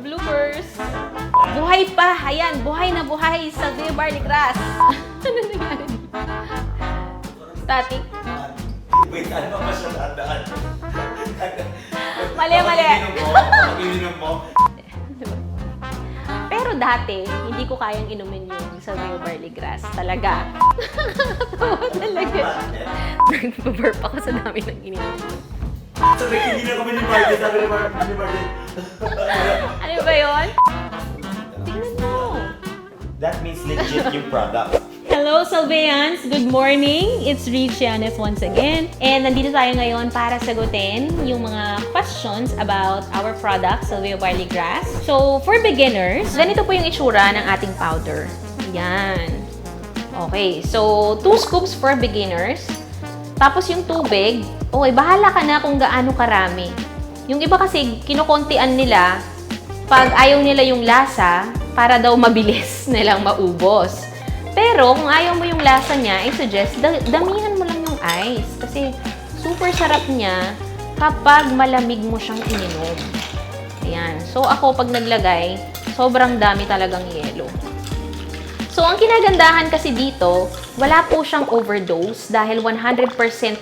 Bloopers. Buhay pa. Ayan, buhay na buhay sa Dear Barley Grass. ano nangyari dito? Static. Wait, ano ba siya dadaan? Mali, mali. Pag-ininom mo? Pero dati, hindi ko kayang inumin yung sa Dear Barley Grass. Talaga. Nakakatawa talaga. Nag-burp ako sa dami ng ininom. Sabi hindi na kami ni Martin. Sabi ni Martin, ni Martin. Ano ba yun? Tingnan mo. That means legit yung product. Hello, Salveans! Good morning! It's Reed Giannis once again. And nandito tayo ngayon para sagutin yung mga questions about our product, Salveo Barley Grass. So, for beginners, ganito po yung itsura ng ating powder. Yan. Okay, so two scoops for beginners. Tapos yung tubig, okay, bahala ka na kung gaano karami. Yung iba kasi, kinukontian nila pag ayaw nila yung lasa para daw mabilis nilang maubos. Pero kung ayaw mo yung lasa niya, I suggest da- damihan mo lang yung ice. Kasi super sarap niya kapag malamig mo siyang ininom. Ayan. So ako pag naglagay, sobrang dami talagang yelo. So, ang kinagandahan kasi dito, wala po siyang overdose dahil 100%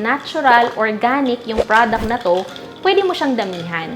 natural, organic yung product na to, pwede mo siyang damihan.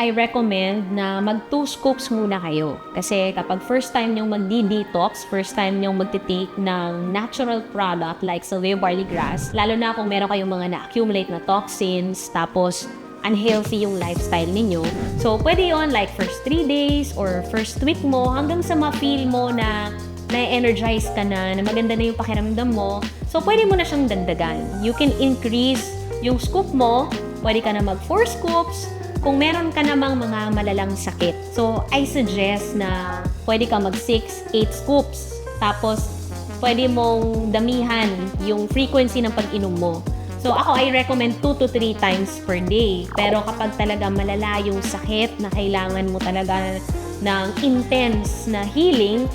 I recommend na mag 2 scoops muna kayo. Kasi kapag first time nyong magdi-detox, first time nyong magti-take ng natural product like Salvia Barley Grass, lalo na kung meron kayong mga na-accumulate na toxins, tapos unhealthy yung lifestyle ninyo. So, pwede yon like first 3 days or first week mo hanggang sa ma-feel mo na na-energize ka na, na maganda na yung pakiramdam mo. So, pwede mo na siyang dagdagan. You can increase yung scoop mo. Pwede ka na mag 4 scoops kung meron ka namang mga malalang sakit. So, I suggest na pwede ka mag 6, 8 scoops. Tapos, pwede mong damihan yung frequency ng pag-inom mo. So, ako, I recommend 2 to 3 times per day. Pero kapag talaga malala yung sakit na kailangan mo talaga ng intense na healing,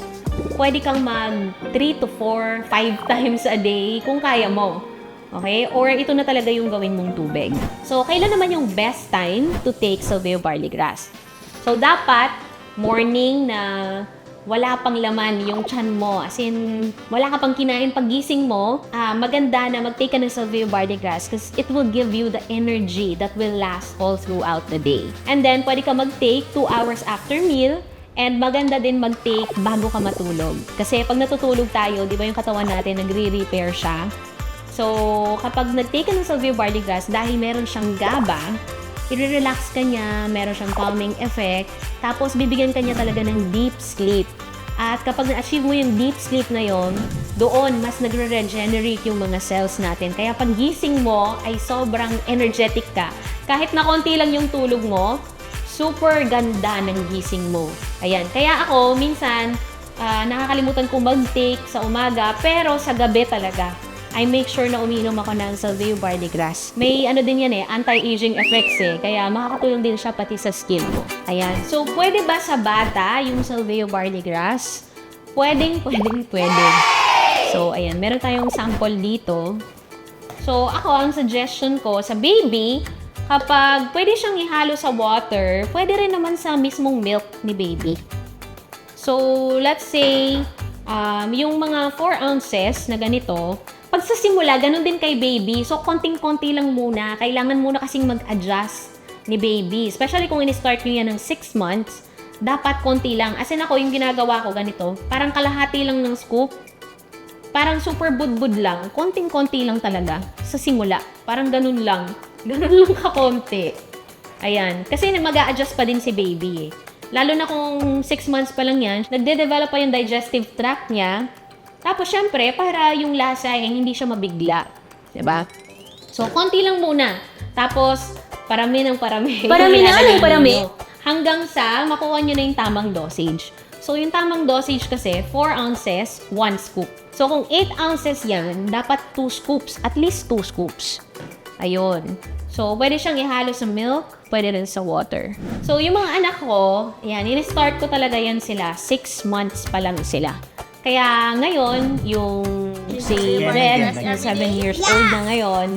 pwede kang mag 3 to 4, 5 times a day kung kaya mo. Okay? Or ito na talaga yung gawin mong tubig. So, kailan naman yung best time to take Salveo Barley Grass? So, dapat morning na wala pang laman yung chan mo. As in, wala ka pang kinain paggising mo, ah, maganda na mag-take ka ng Salvio Barley Grass because it will give you the energy that will last all throughout the day. And then, pwede ka mag-take 2 hours after meal And maganda din mag-take bago ka matulog. Kasi pag natutulog tayo, di ba yung katawan natin nagre-repair siya? So, kapag nag-take ka ng Salvio Barley Grass, dahil meron siyang GABA, i-relax ka niya, meron siyang calming effect, tapos bibigyan ka niya talaga ng deep sleep. At kapag na-achieve mo yung deep sleep na yon, doon mas nagre-regenerate yung mga cells natin. Kaya pag gising mo ay sobrang energetic ka. Kahit na konti lang yung tulog mo, super ganda ng gising mo. Ayan. Kaya ako, minsan, ah, nakakalimutan kong mag-take sa umaga, pero sa gabi talaga. I make sure na umiinom ako ng Salvio Barley Grass. May ano din yan eh, anti-aging effects eh. Kaya makakatulong din siya pati sa skin mo. Ayan. So, pwede ba sa bata yung Salvio Barley Grass? Pwedeng, pwedeng, pwede. So, ayan. Meron tayong sample dito. So, ako, ang suggestion ko sa baby, kapag pwede siyang ihalo sa water, pwede rin naman sa mismong milk ni baby. So, let's say, um, yung mga 4 ounces na ganito, pag sa simula, ganun din kay baby. So, konting-konti lang muna. Kailangan muna kasing mag-adjust ni baby. Especially kung in-start nyo yan ng 6 months, dapat konti lang. As in ako, yung ginagawa ko ganito, parang kalahati lang ng scoop. Parang super budbud lang. Konting-konti lang talaga sa simula. Parang ganun lang. Ganun lang kakonti. Ayan. Kasi mag adjust pa din si baby eh. Lalo na kung 6 months pa lang yan, nagde-develop pa yung digestive tract niya. Tapos, syempre, para yung lasa ay hindi siya mabigla. ba? So, konti lang muna. Tapos, parami ng parami. Parami na, anong parami? Hanggang sa makuha nyo na yung tamang dosage. So, yung tamang dosage kasi, 4 ounces, 1 scoop. So, kung 8 ounces yan, dapat 2 scoops. At least 2 scoops. Ayun. So, pwede siyang ihalo sa milk, pwede rin sa water. So, yung mga anak ko, yan, in-start ko talaga yan sila. 6 months pa lang sila. Kaya ngayon, yung si Red, na 7 years old na ngayon,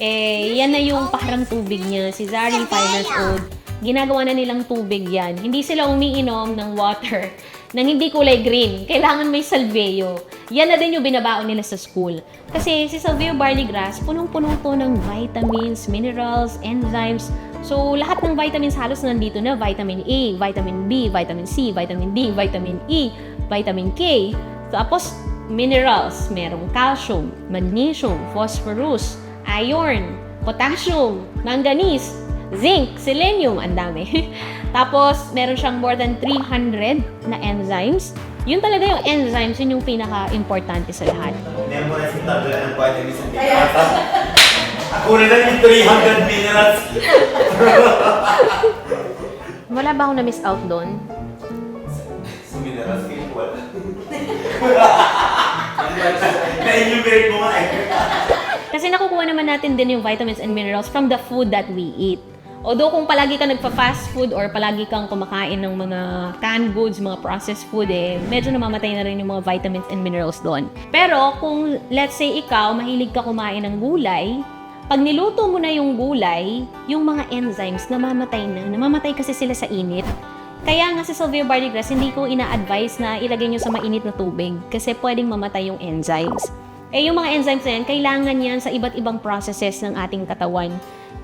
eh, yan na yung paharang tubig niya. Si Zari, 5 years old. ginagawa na nilang tubig yan. Hindi sila umiinom ng water nang hindi kulay green. Kailangan may salveo. Yan na din yung binabaon nila sa school. Kasi si salveo barley grass, punong-puno to ng vitamins, minerals, enzymes. So, lahat ng vitamins halos nandito na. Vitamin A, vitamin B, vitamin C, vitamin D, vitamin E, vitamin K. Tapos, minerals. Merong calcium, magnesium, phosphorus, iron, potassium, manganese, zinc, selenium, ang dami. Tapos, meron siyang more than 300 na enzymes. Yun talaga yung enzymes, yun yung pinaka-importante sa lahat. Meron mo na si Tabla ng vitamins and minerals. Ako na lang yung 300 minerals. Wala ba akong na-miss out doon? Sa minerals, feel wala. Na-enumerate mo nga eh. Kasi nakukuha naman natin din yung vitamins and minerals from the food that we eat. Although kung palagi ka nagpa-fast food or palagi kang kumakain ng mga canned goods, mga processed food, eh, medyo namamatay na rin yung mga vitamins and minerals doon. Pero kung let's say ikaw, mahilig ka kumain ng gulay, pag niluto mo na yung gulay, yung mga enzymes namamatay na. Namamatay kasi sila sa init. Kaya nga sa Salvia Barley Grass, hindi ko ina-advise na ilagay nyo sa mainit na tubig kasi pwedeng mamatay yung enzymes. Eh, yung mga enzymes na yan, kailangan yan sa iba't ibang processes ng ating katawan.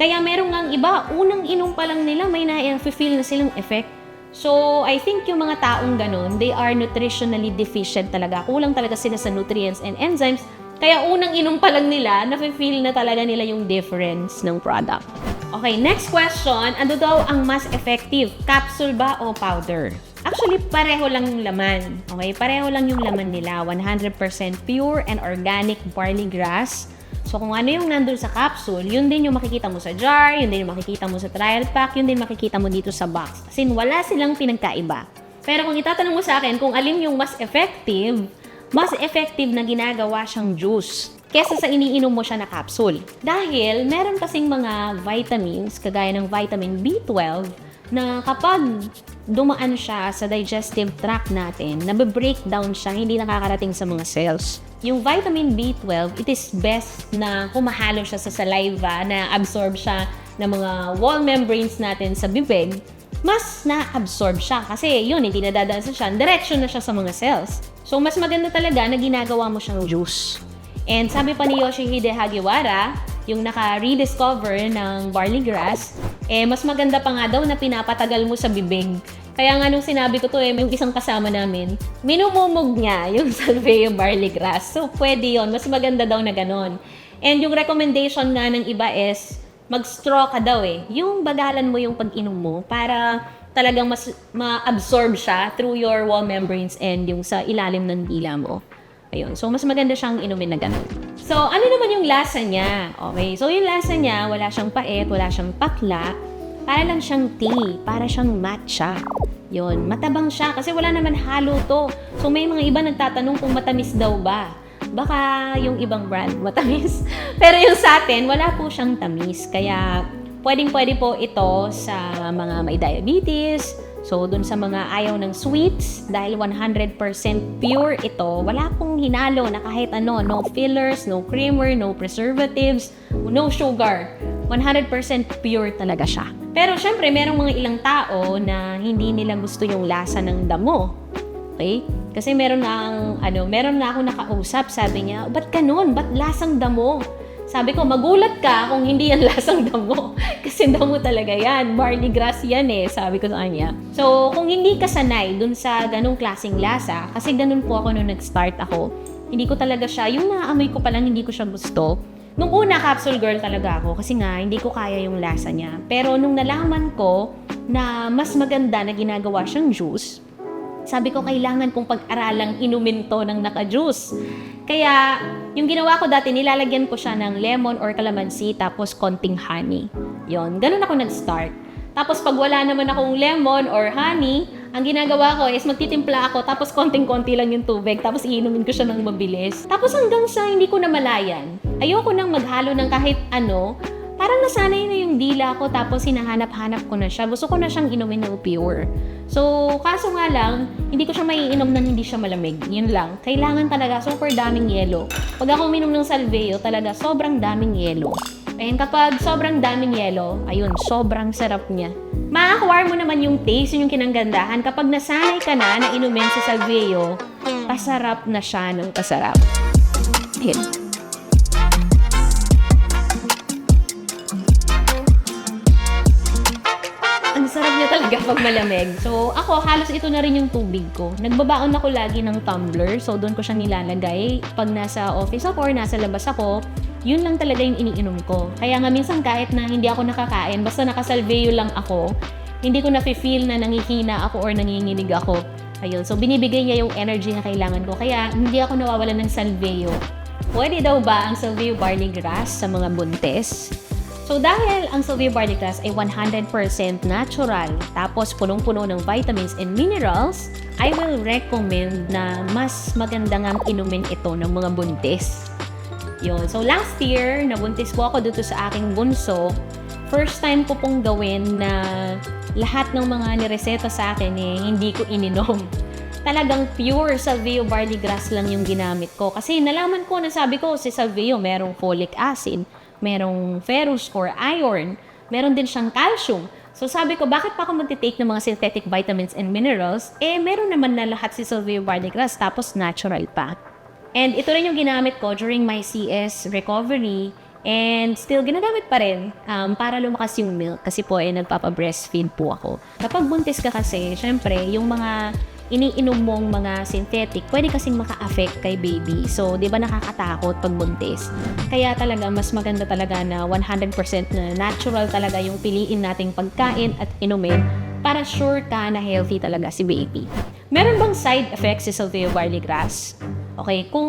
Kaya meron ngang iba, unang inom pa lang nila, may na-feel na silang effect. So, I think yung mga taong ganun, they are nutritionally deficient talaga. Kulang talaga sila sa nutrients and enzymes. Kaya unang inom pa lang nila, nafe-feel na talaga nila yung difference ng product. Okay, next question. Ano daw ang mas effective? Capsule ba o powder? Actually, pareho lang yung laman. Okay, pareho lang yung laman nila. 100% pure and organic barley grass. So, kung ano yung nandun sa capsule, yun din yung makikita mo sa jar, yun din yung makikita mo sa trial pack, yun din makikita mo dito sa box. Kasi wala silang pinagkaiba. Pero kung itatanong mo sa akin kung alin yung mas effective, mas effective na ginagawa siyang juice kesa sa iniinom mo siya na capsule. Dahil meron kasing mga vitamins, kagaya ng vitamin B12, na kapag dumaan siya sa digestive tract natin, nabe-breakdown siya, hindi nakakarating sa mga cells. Yung vitamin B12, it is best na humahalo siya sa saliva, na absorb siya ng mga wall membranes natin sa bibig, mas na-absorb siya. Kasi yun, hindi nadadaan sa siya, diretsyo na siya sa mga cells. So, mas maganda talaga na ginagawa mo siyang juice. And sabi pa ni Yoshihide Hagiwara, yung naka-rediscover ng barley grass, eh mas maganda pa nga daw na pinapatagal mo sa bibig. Kaya nga nung sinabi ko to eh, may isang kasama namin, minumumog niya yung Salveo barley grass. So pwede yon mas maganda daw na ganon. And yung recommendation nga ng iba is, mag-straw ka daw eh. Yung bagalan mo yung pag-inom mo para talagang mas ma-absorb siya through your wall membranes and yung sa ilalim ng dila mo. Ayun. So, mas maganda siyang inumin na ganun. So, ano naman yung lasa niya? Okay. So, yung lasa niya, wala siyang pait, wala siyang pakla. Para lang siyang tea. Para siyang matcha. Yun. Matabang siya kasi wala naman halo to. So, may mga iba nagtatanong kung matamis daw ba. Baka yung ibang brand matamis. Pero yung sa atin, wala po siyang tamis. Kaya, pwedeng-pwede po ito sa mga may diabetes, So, dun sa mga ayaw ng sweets, dahil 100% pure ito, wala pong hinalo na kahit ano, no fillers, no creamer, no preservatives, no sugar. 100% pure talaga siya. Pero syempre, merong mga ilang tao na hindi nila gusto yung lasa ng damo. Okay? Kasi meron na ang, ano, meron na ako nakausap, sabi niya, ba't ganun? Ba't lasang damo? Sabi ko, magulat ka kung hindi yan lasang damo. Kasi damo talaga yan. Barley grass yan eh, sabi ko sa kanya. So, kung hindi ka sanay dun sa ganong klaseng lasa, kasi ganun po ako nung nag-start ako, hindi ko talaga siya, yung naamoy ko pa lang, hindi ko siya gusto. Nung una, capsule girl talaga ako kasi nga, hindi ko kaya yung lasa niya. Pero nung nalaman ko na mas maganda na ginagawa siyang juice, sabi ko, kailangan kong pag-aralang inumin to ng naka-juice. Kaya, yung ginawa ko dati, nilalagyan ko siya ng lemon or calamansi, tapos konting honey. Yon, ganun ako nag-start. Tapos pag wala naman akong lemon or honey, ang ginagawa ko is magtitimpla ako, tapos konting-konti lang yung tubig, tapos iinumin ko siya ng mabilis. Tapos hanggang sa hindi ko na malayan, ayoko nang maghalo ng kahit ano, parang nasanay na yung dila ko tapos hinahanap-hanap ko na siya. Gusto ko na siyang inumin ng pure. So, kaso nga lang, hindi ko siya maiinom na hindi siya malamig. Yun lang. Kailangan talaga super daming yelo. Pag ako uminom ng salveo, talaga sobrang daming yelo. And kapag sobrang daming yelo, ayun, sobrang sarap niya. Ma-acquire mo naman yung taste, yun yung kinanggandahan. Kapag nasanay ka na na inumin si Salveo, pasarap na siya ng pasarap. Ayun. Ang sarap niya talaga pag malamig. So, ako, halos ito na rin yung tubig ko. Nagbabaon ako lagi ng tumbler. So, doon ko siya nilalagay. Pag nasa office ako or nasa labas ako, yun lang talaga yung iniinom ko. Kaya nga minsan kahit na hindi ako nakakain, basta nakasalveo lang ako, hindi ko na-feel na nangihina ako or nanginginig ako. Ayun. So, binibigay niya yung energy na kailangan ko. Kaya, hindi ako nawawala ng salveo. Pwede daw ba ang salveo barley grass sa mga buntes? So dahil ang Silvio Barley Grass ay 100% natural, tapos punong-puno ng vitamins and minerals, I will recommend na mas maganda ngang inumin ito ng mga buntis. Yun. So last year, nabuntis po ako dito sa aking bunso. First time ko pong gawin na lahat ng mga nireseta sa akin eh, hindi ko ininom. Talagang pure Salvio Barley Grass lang yung ginamit ko. Kasi nalaman ko na sabi ko, si Salvio merong folic acid, merong ferrous or iron, meron din siyang calcium. So sabi ko, bakit pa ako magtitake ng mga synthetic vitamins and minerals? Eh, meron naman na lahat si Silvio Barley Grass, tapos natural pa. And ito rin yung ginamit ko during my CS recovery and still ginagamit pa rin um, para lumakas yung milk kasi po eh nagpapa-breastfeed po ako. Kapag buntis ka kasi, syempre, yung mga iniinom mong mga synthetic, pwede kasing maka-affect kay baby. So, di ba nakakatakot pag buntis? Kaya talaga, mas maganda talaga na 100% na natural talaga yung piliin nating pagkain at inumin para sure ka na healthy talaga si baby. Meron bang side effects si Silvio Barley Grass? Okay, kung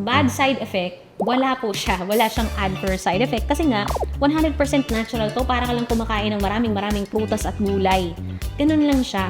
bad side effect, wala po siya. Wala siyang adverse side effect kasi nga 100% natural to. Para ka lang kumakain ng maraming maraming prutas at gulay. Ganun lang siya.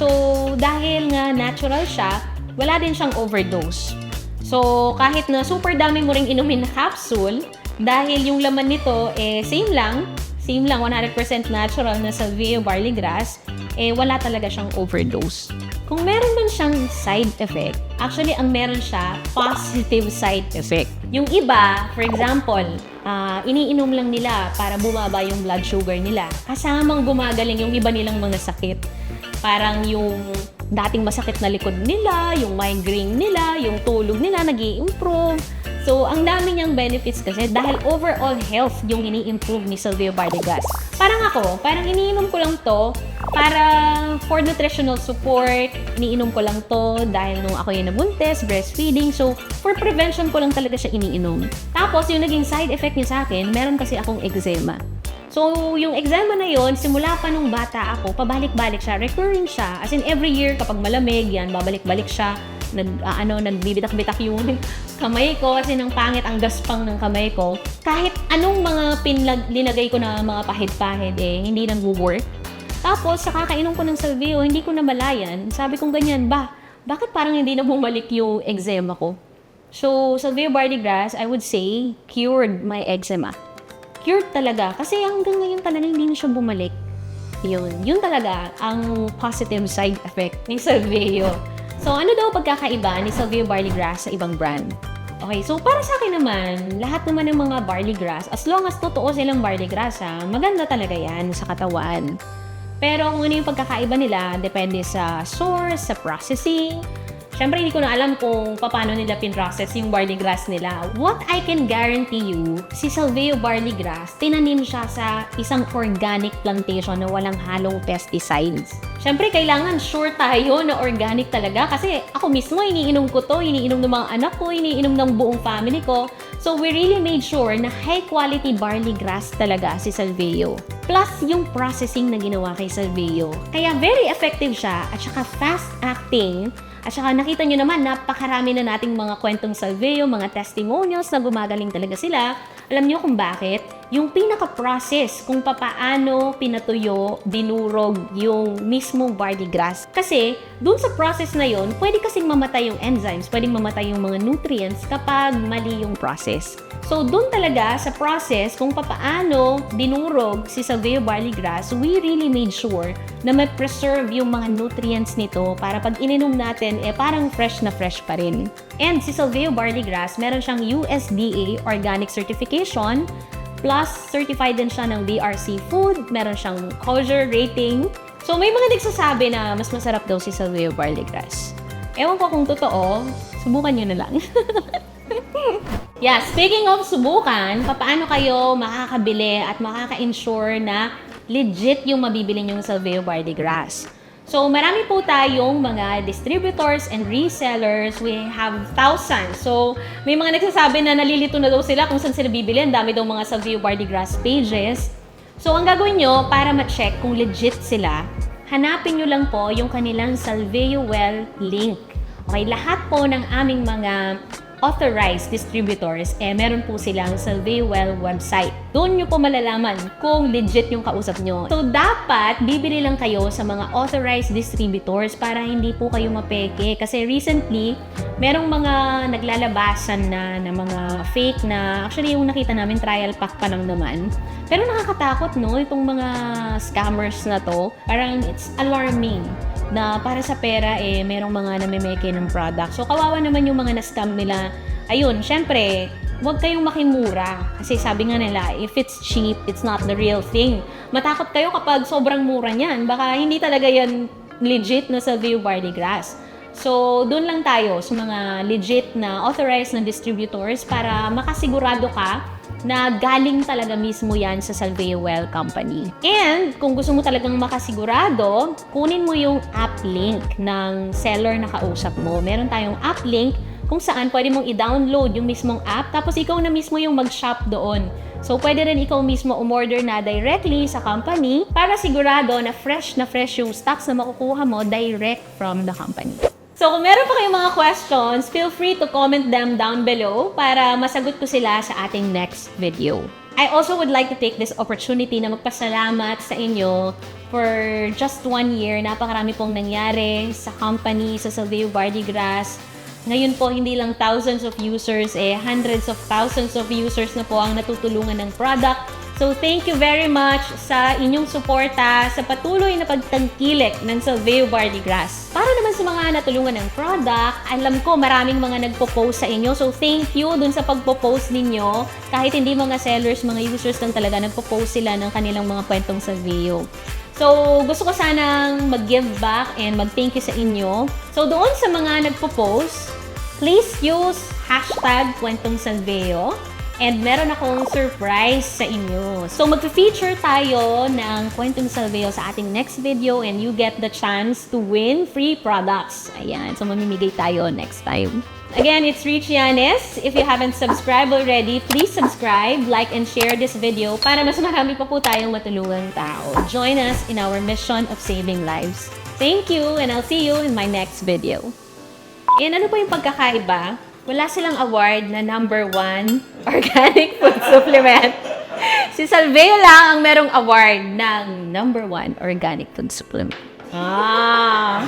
So, dahil nga natural siya, wala din siyang overdose. So, kahit na super dami mo ring inumin na capsule, dahil yung laman nito eh same lang, same lang 100% natural na Salvio barley grass, eh wala talaga siyang overdose. Kung meron man siyang side effect, actually ang meron siya positive side effect. Yung iba, for example, ah, iniinom lang nila para bumaba yung blood sugar nila. Kasamang gumagaling yung iba nilang mga sakit. Parang yung dating masakit na likod nila, yung migraine nila, yung tulog nila nag improve So, ang dami niyang benefits kasi dahil overall health yung ini-improve ni Silvio Bardegas. Parang ako, parang iniinom ko lang to para for nutritional support, iniinom ko lang to dahil nung ako yung nabuntis, breastfeeding. So, for prevention ko lang talaga siya iniinom. Tapos, yung naging side effect niya sa akin, meron kasi akong eczema. So, yung eczema na yon simula pa nung bata ako, pabalik-balik siya, recurring siya. As in, every year, kapag malamig, yan, babalik-balik siya. Nag, ah, ano, nagbibitak-bitak yung kamay ko kasi nang pangit ang gaspang ng kamay ko. Kahit anong mga pinlag, linagay ko na mga pahid-pahid, eh, hindi nag-work. Tapos, sa kakainom ko ng salvio, hindi ko namalayan. Sabi kong ganyan, ba, bakit parang hindi na bumalik yung eczema ko? So, salvio barley grass, I would say, cured my eczema cured talaga. Kasi hanggang ngayon talaga hindi na siya bumalik. Yun. Yun talaga ang positive side effect ni Salveo. So, ano daw pagkakaiba ni Salveo Barley Grass sa ibang brand? Okay, so para sa akin naman, lahat naman ng mga barley grass, as long as totoo silang barley grass, ha, maganda talaga yan sa katawan. Pero kung ano yung pagkakaiba nila, depende sa source, sa processing, Siyempre, hindi ko na alam kung paano nila pinrocess yung barley grass nila. What I can guarantee you, si Salveo barley grass, tinanim siya sa isang organic plantation na walang halong pesticides. Siyempre, kailangan sure tayo na organic talaga kasi ako mismo, iniinom ko to, iniinom ng mga anak ko, iniinom ng buong family ko. So, we really made sure na high quality barley grass talaga si Salveo. Plus, yung processing na ginawa kay Salveo. Kaya very effective siya at saka fast acting at saka nakita nyo naman, napakarami na nating mga kwentong salveo, mga testimonials na gumagaling talaga sila. Alam nyo kung bakit? Yung pinaka-process kung papaano pinatuyo, dinurog yung mismong barley grass. Kasi, dun sa process na yon pwede kasing mamatay yung enzymes, pwedeng mamatay yung mga nutrients kapag mali yung process. So, dun talaga sa process kung papaano dinurog si Salveo barley grass, we really made sure na may preserve yung mga nutrients nito para pag ininom natin, eh parang fresh na fresh pa rin. And si Salveo barley grass, meron siyang USDA organic certification Plus, certified din siya ng BRC Food. Meron siyang kosher rating. So, may mga nagsasabi na mas masarap daw si Salveo Barley Grass. Ewan ko kung totoo. Subukan nyo na lang. yeah, speaking of subukan, paano kayo makakabili at makaka-ensure na legit yung mabibili yung Salveo Barley Grass? So, marami po tayong mga distributors and resellers. We have thousands. So, may mga nagsasabi na nalilito na daw sila kung saan sila bibili. Ang dami daw mga Salveo Barley Grass pages. So, ang gagawin nyo para ma-check kung legit sila, hanapin nyo lang po yung kanilang Salveo Well link. Okay, lahat po ng aming mga authorized distributors, eh meron po silang Well website. Doon nyo po malalaman kung legit yung kausap nyo. So, dapat bibili lang kayo sa mga authorized distributors para hindi po kayo mapeke. Kasi recently, merong mga naglalabasan na na mga fake na, actually yung nakita namin trial pack pa lang naman. Pero nakakatakot, no? Itong mga scammers na to, parang it's alarming na para sa pera eh merong mga namimeke ng product. So kawawa naman yung mga na-scam nila. Ayun, syempre, huwag kayong makimura. Kasi sabi nga nila, if it's cheap, it's not the real thing. Matakot kayo kapag sobrang mura niyan. Baka hindi talaga yan legit na sa View Barley Grass. So, doon lang tayo sa mga legit na authorized na distributors para makasigurado ka na galing talaga mismo yan sa Salveo Well Company. And kung gusto mo talagang makasigurado, kunin mo yung app link ng seller na kausap mo. Meron tayong app link kung saan pwede mong i-download yung mismong app tapos ikaw na mismo yung mag-shop doon. So, pwede rin ikaw mismo umorder na directly sa company para sigurado na fresh na fresh yung stocks na makukuha mo direct from the company. So, kung meron pa kayong mga questions, feel free to comment them down below para masagot ko sila sa ating next video. I also would like to take this opportunity na magpasalamat sa inyo for just one year. Napakarami pong nangyari sa company, sa Salveo Bardi Grass. Ngayon po, hindi lang thousands of users, eh, hundreds of thousands of users na po ang natutulungan ng product. So, thank you very much sa inyong suporta sa patuloy na pagtangkilik ng Salveo Barley Grass. Para naman sa mga natulungan ng product, alam ko maraming mga nagpo-post sa inyo. So, thank you dun sa pagpo-post ninyo. Kahit hindi mga sellers, mga users lang talaga, nagpo-post sila ng kanilang mga kwentong Salveo. So, gusto ko sanang mag-give back and mag-thank you sa inyo. So, doon sa mga nagpo-post, please use hashtag kwentong Salveo. And meron akong surprise sa inyo. So, mag-feature tayo ng Kwentong Salveo sa ating next video and you get the chance to win free products. Ayan. So, mamimigay tayo next time. Again, it's Rich Yanes. If you haven't subscribed already, please subscribe, like, and share this video para mas marami pa po tayong matulungang tao. Join us in our mission of saving lives. Thank you, and I'll see you in my next video. And ano po yung pagkakaiba? Wala silang award na number one organic food supplement. Si Salveo lang ang merong award ng number one organic food supplement. Ah!